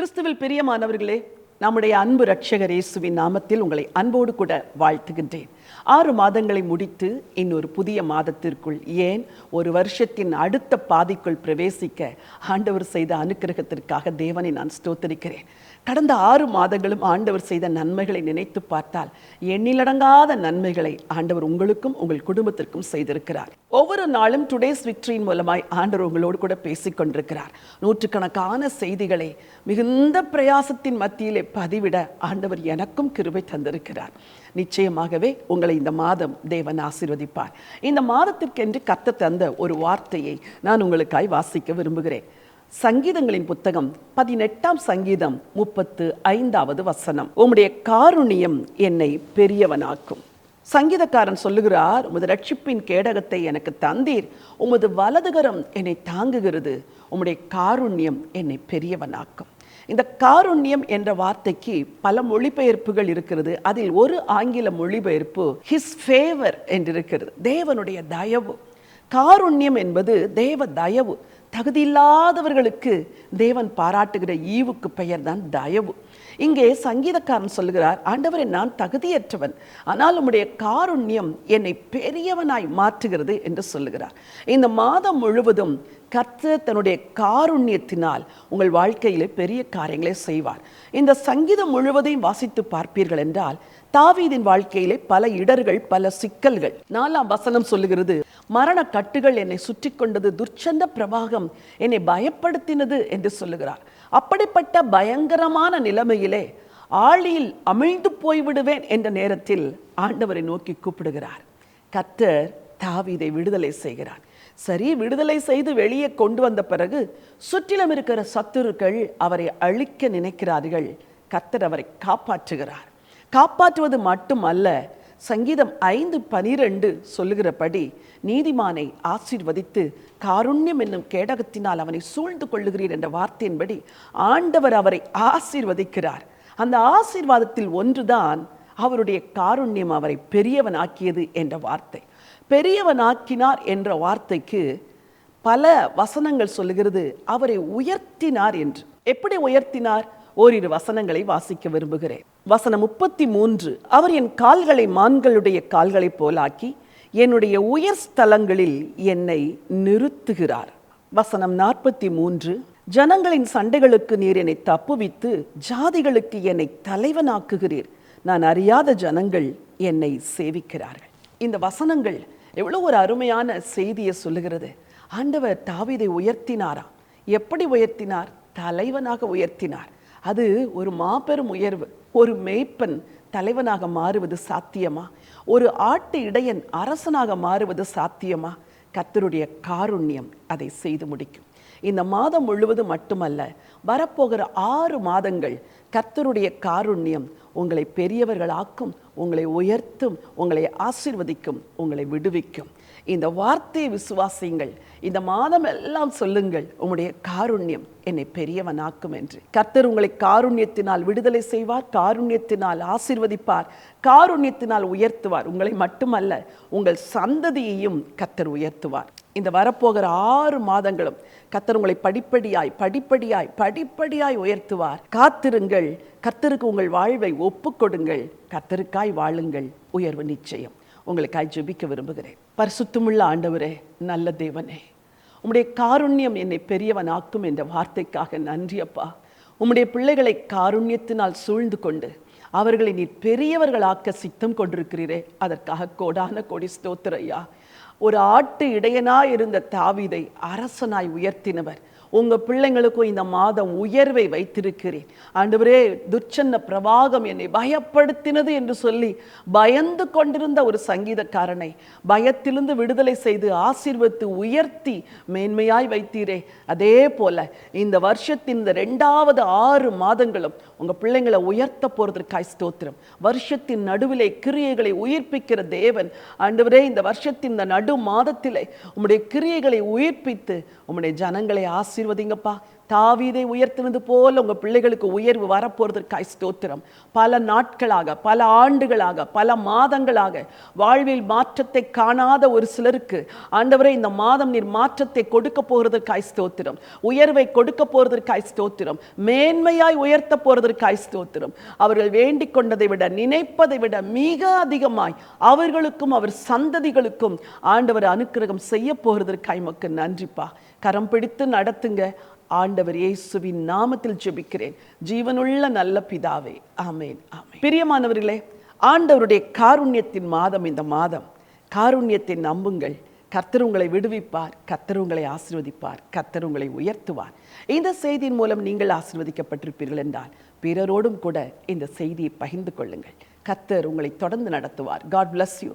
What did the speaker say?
கிறிஸ்துவில் பிரியமானவர்களே நம்முடைய அன்பு ரட்சகர் இயேசுவின் நாமத்தில் உங்களை அன்போடு கூட வாழ்த்துகின்றேன். ஆறு மாதங்களை முடித்து இன்னொரு புதிய மாதத்திற்குள் ஏன் ஒரு வருஷத்தின் அடுத்த பாதிக்குள் பிரவேசிக்க ஆண்டவர் செய்த அனுக்கிரகத்திற்காக தேவனை நான் ஸ்தோத்தரிக்கிறேன். கடந்த ஆறு மாதங்களும் ஆண்டவர் செய்த நன்மைகளை நினைத்து பார்த்தால் எண்ணிலடங்காத நன்மைகளை ஆண்டவர் உங்களுக்கும் உங்கள் குடும்பத்திற்கும் செய்திருக்கிறார். ஒவ்வொரு நாளும் டுடேஸ் விக்டரியின் மூலமாய் ஆண்டவர் உங்களோடு கூட பேசிக் கொண்டிருக்கிறார். நூற்றுக்கணக்கான செய்திகளை மிகுந்த பிரயாசத்தின் மத்தியிலே பதிவிட ஆண்டவர் எனக்கும் கிருபை தந்திருக்கிறார். நிச்சயமாகவே உங்களை இந்த மாதம் தேவன் ஆசீர்வதிப்பார். இந்த மாதத்திற்கென்று கத்த தந்த ஒரு வார்த்தையை நான் உங்களுக்காய் வாசிக்க விரும்புகிறேன். சங்கீதங்களின் புத்தகம் பதினெட்டாம் சங்கீதம் முப்பத்து ஐந்தாவது வசனம். உம்முடைய காருண்யம் என்னை பெரியவனாக்கும். சங்கீதக்காரன் சொல்லுகிறார் உமது ரட்சிப்பின் கேடகத்தை எனக்கு தந்தீர். உமது வலதுகரம் என்னை தாங்குகிறது. உம்முடைய காருண்யம் என்னை பெரியவனாக்கும். இந்த காருண்யம் என்ற வார்த்தைக்கு பல மொழிபெயர்ப்புகள் இருக்கிறது. அதில் ஒரு ஆங்கில மொழிபெயர்ப்பு ஹிஸ் ஃபேவர் என்றிருக்கிறது. தேவனுடைய தயவு. காருண்யம் என்பது தேவ தயவு. தகுதியில்லாதவர்களுக்கு தேவன் பாராட்டுகிற ஈவுக்கு பெயர் தான் தயவு. இங்கே சங்கீதக்காரன் சொல்லுகிறார் ஆண்டவரே நான் தகுதியற்றவன். ஆனால் உம்முடைய காருண்யம் என்னை பெரியவனாய் மாற்றுகிறது என்று சொல்லுகிறார். இந்த மாதம் முழுவதும் கர்த்தர் தன்னுடைய காருண்யத்தினால் உங்கள் வாழ்க்கையிலே பெரிய காரியங்களை செய்வார். இந்த சங்கீதம் முழுவதையும் வாசித்து பார்ப்பீர்கள் என்றால் தாவீதின் வாழ்க்கையிலே பல இடர்கள் பல சிக்கல்கள். நாலாம் வசனம் சொல்லுகிறது மரண கட்டுகள் என்னை சுற்றி கொண்டது துர்ச்சந்த பிரபாகம் என்னை பயப்படுத்தினது என்று சொல்லுகிறார். அப்படிப்பட்ட பயங்கரமான நிலைமையிலே ஆழியில் அமிழ்ந்து போய்விடுவேன் என்ற நேரத்தில் ஆண்டவரை நோக்கி கூப்பிடுகிறார். கத்தர் தாவீதை விடுதலை செய்கிறார். சரி விடுதலை செய்து வெளியே கொண்டு வந்த பிறகு சுற்றிலும் இருக்கிற சத்துருக்கள் அவரை அழிக்க நினைக்கிறார்கள். கத்தர் அவரை காப்பாற்றுகிறார். காப்பாற்றுவது மட்டுமல்ல சங்கீதம் ஐந்து பனிரெண்டு சொல்லுகிறபடி நீதிமானை ஆசீர்வதித்து காருண்யம் என்னும் கேடகத்தினால் அவனை சூழ்ந்து கொள்ளுகிறீர் என்ற வார்த்தையின்படி ஆண்டவர் அவரை ஆசீர்வதிக்கிறார். அந்த ஆசீர்வாதத்தில் ஒன்றுதான் அவருடைய காருண்யம் அவரை பெரியவனாக்கியது என்ற வார்த்தை. பெரியவனாக்கினார் என்ற வார்த்தைக்கு பல வசனங்கள் சொல்லுகிறது அவரை உயர்த்தினார் என்று. எப்படி உயர்த்தினார்? ஓரிரு வசனங்களை வாசிக்க விரும்புகிறேன். வசனம் முப்பத்தி மூன்று அவர் என் கால்களை மான்களுடைய கால்களைப் போலாக்கி என்னுடைய உயர் ஸ்தலங்களில் என்னை நிறுத்துகிறார். வசனம் நாற்பத்தி மூன்று ஜனங்களின் சண்டைகளுக்கு நீர் என்னை தப்புவித்து ஜாதிகளுக்கு என்னை தலைவனாக்குகிறீர். நான் அறியாத ஜனங்கள் என்னை சேவிக்கிறார்கள். இந்த வசனங்கள் எவ்வளோ ஒரு அருமையான செய்தியை சொல்லுகிறது. ஆண்டவர் தாவிதை உயர்த்தினாரா? எப்படி உயர்த்தினார்? தலைவனாக உயர்த்தினார். அது ஒரு மாபெரும் உயர்வு. ஒரு மேய்ப்பன் தலைவனாக மாறுவது சாத்தியமா? ஒரு ஆட்டு இடையன் அரசனாக மாறுவது சாத்தியமா? கத்தருடைய காருண்யம் அதை செய்து முடிக்கும். இந்த மாதம் முழுவதும் மட்டுமல்ல வரப்போகிற ஆறு மாதங்கள் கர்த்தருடைய காருண்யம் உங்களை பெரியவர்களாக்கும் உங்களை உயர்த்தும் உங்களை ஆசீர்வதிக்கும் உங்களை விடுவிக்கும். இந்த வார்த்தையை விசுவாசியுங்கள் இந்த மாதம் எல்லாம் சொல்லுங்கள் உங்களுடைய காருண்யம் என்னை பெரியவனாக்கும் என்று. கர்த்தர் உங்களை காருண்யத்தினால் விடுதலை செய்வார் காருண்யத்தினால் ஆசீர்வதிப்பார் காருண்யத்தினால் உயர்த்துவார். உங்களை மட்டுமல்ல உங்கள் சந்ததியையும் கர்த்தர் உயர்த்துவார். இந்த வரப்போகிற ஆறு மாதங்களும் கத்தர் உங்களை படிப்படியாய் படிப்படியாய் படிப்படியாய் உயர்த்துவார். காத்திருங்கள். கத்தருக்கு உங்கள் வாழ்வை ஒப்புக்கொடுங்கள். கத்தருக்காய் வாழுங்கள். உயர்வு நிச்சயம். உங்களுக்காய் ஜெபிக்க விரும்புகிறேன். பரிசுத்தமுள்ள ஆண்டவரே நல்ல தேவனே உம்முடைய காருண்யம் என்னை பெரியவனாக்கும் என்ற வார்த்தைக்காக நன்றி அப்பா. உம்முடைய பிள்ளைகளை காருண்யத்தினால் சூழ்ந்து கொண்டு அவர்களை நீ பெரியவர்களாக்க சித்தம் கொண்டிருக்கிறீரே. அதற்காக கோடான கோடி ஸ்தோத்திரையா ஒரு ஆட்டு இடையனாய் இருந்த தாவீதை அரசனாய் உயர்த்தினவர். உங்க பிள்ளைங்களுக்கும் இந்த மாதம் உயர்வை வைத்திருக்கிறேன். ஆண்டவரே துர்ச்சன்ன பிரவாகம் என்னை பயப்படுத்தினது என்று சொல்லி பயந்து கொண்டிருந்த ஒரு சங்கீதக்காரனை பயத்திலிருந்து விடுதலை செய்து ஆசீர்வத்து உயர்த்தி மேன்மையாய் வைத்தீரே. அதே போல இந்த வருஷத்தின் இந்த ரெண்டாவது ஆறு மாதங்களும் உங்க பிள்ளைங்களை உயர்த்த போறதற்காய் ஸ்தோத்திரம். வருஷத்தின் நடுவிலே கிரியைகளை உயிர்ப்பிக்கிற தேவன் ஆண்டவரே இந்த வருஷத்தின் இந்த நடு மாதத்திலே உம்முடைய கிரியைகளை உயிர்ப்பித்து உம்முடைய ஜனங்களை ஆசீர்வதிங்கப்பா. தாவீதை உயர்த்தினது போல உங்க பிள்ளைகளுக்கு உயர்வு வரப்போறதற்காய் ஸ்தோத்திரம். பல நாட்களாக பல ஆண்டுகளாக பல மாதங்களாக வாழ்வில் மாற்றத்தை காணாத ஒரு சிலருக்கு ஆண்டவரே இந்த மாதம் நீர் மாற்றத்தை கொடுக்க போகிறதற்காய் ஸ்தோத்திரம். உயர்வை கொடுக்க போறதற்காய் ஸ்தோத்திரம். மேன்மையாய் உயர்த்த போறதற்காய் ஸ்தோத்திரம். அவர்கள் வேண்டிக் கொண்டதை விட நினைப்பதை விட மிக அதிகமாய் அவர்களுக்கும் அவர் சந்ததிகளுக்கும் ஆண்டவர் அனுக்கிரகம் செய்ய போகிறதற்காய் மக்கள் நன்றிப்பா. கரம் பிடித்து நடத்துங்க. ஆண்டவர் இயேசுவின் நாமத்தில் ஜெபிக்கிறேன். ஜீவனுள்ள நல்ல பிதாவே ஆமேன் ஆமென். பிரியமானவர்களே ஆண்டவருடைய காருண்யத்தின் மாதம் இந்த மாதம். காருண்யத்தை நம்புங்கள். கர்த்தர் உங்களை விடுவிப்பார். கர்த்தர் உங்களை ஆசீர்வதிப்பார். கர்த்தர் உங்களை உயர்த்துவார். இந்த செய்தியின் மூலம் நீங்கள் ஆசீர்வதிக்கப்பட்டிருப்பீர்கள் என்றால் பிறரோடும் கூட இந்த செய்தியை பகிர்ந்து கொள்ளுங்கள். கர்த்தர் உங்களை தொடர்ந்து நடத்துவார். God bless you